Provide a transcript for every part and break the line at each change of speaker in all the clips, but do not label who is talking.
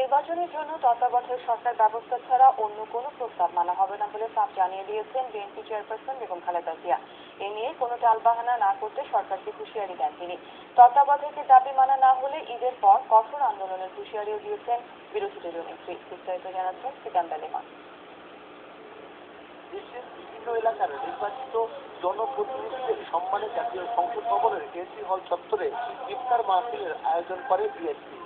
নির্বাচনের জন্য তত্ত্বাবধায়ক সরকার ব্যবস্থা ছাড়া অন্য কোনো প্রস্তাব মানা হবে না বলে সাফ জানিয়ে দিয়েছেন বিএনপি চেয়ারপারসন বেগম খালেদা জিয়া। এ নিয়ে কোনো টালবাহানা না করতে সরকারকে হুঁশিয়ারি দেন তিনি। তত্ত্বাবধায়কের দাবি মানা না হলে ঈদের পর কঠোর আন্দোলনের হুঁশিয়ারিও দিয়েছেন বিরোধী দলীয় নেত্রী। বিস্তারিত জানাচ্ছেন সিকান্দার লেমান
দেশের বিভিন্ন এলাকার নির্বাচিত জনপ্রতিনিধিদের সম্মানে জাতীয় সংসদ ভবনের এসি হল চত্বরে ইফতার মাহফিলের আয়োজন করে বিএনপি।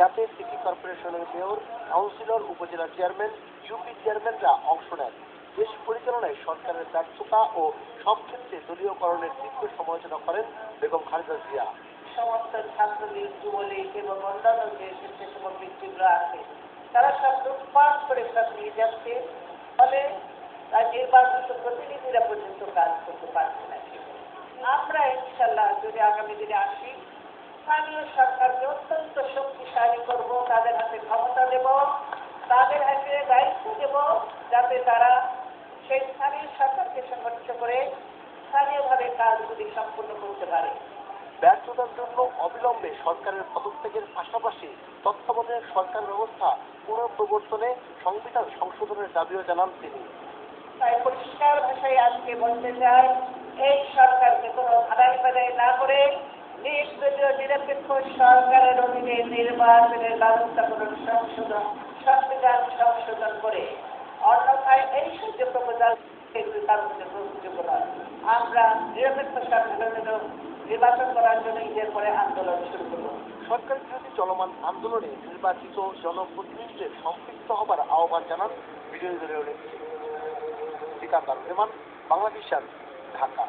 যাতে সিটি কর্পোরেশনের mayor, councillor, upazila chairman, UP চেয়ারম্যানরা অংশ নেন। দেশ পরিচালনায় সরকারের ব্যর্থতা ও সব ক্ষেত্রে দলীয়করণের তীব্র সমালোচনা করেন বেগম খালেদা জিয়া।
সমস্ত ছাত্রলীগ, যুবলীগ এবং অন্যান্য যে স্বেচ্ছাসেবক ব্যক্তিগুলো আছে, তারা সব লুটপাট করে সব নিয়ে যাচ্ছে। ফলে তার নির্বাচিত প্রতিনিধিরা পর্যন্ত কাজ করতে পারছে না। আমরা ইনশাল্লাহ যদি আগামী দিনে আসি স্থানীয় সরকারকে অত্যন্ত শক্তিশালী করব তাদের হাতে ক্ষমতা দেব তাদের হাতে দায়িত্ব দেব যাতে তারা সেই স্থানীয় সরকারকে সংগঠিত করে স্থানীয়ভাবে কাজগুলি সম্পূর্ণ করতে পারে।
ব্যর্থতার জন্য অবিলম্বে সরকারের পদত্যাগের পাশাপাশি তত্ত্বাবধায়ক সরকার ব্যবস্থা পুনঃপ্রবর্তনে সংবিধান সংশোধনের দাবিও জানান তিনি।
তাই পরিষ্কার ভাষায় আজকে বলতে চাই এই সরকারকে কোনো ধারাই বাধাই না করে নিরপেক্ষ সরকারের অধীনে নির্বাচনের ব্যবস্থা করুন, সংশোধন, সংবিধান সংশোধন করে। অন্যথায় এই সূর্য প্রপোজাল আমরা নিরপেক্ষ সরকারের জন্য নির্বাচন করার জন্য ঈদের পরে আন্দোলন শুরু করব।
সরকার বিরোধী আন্দোলনে নির্বাচিত সম্পৃক্ত হবার আহ্বান জানান বিরোধী দলীয় নেত্রী। বাংলাদেশ ঢাকা।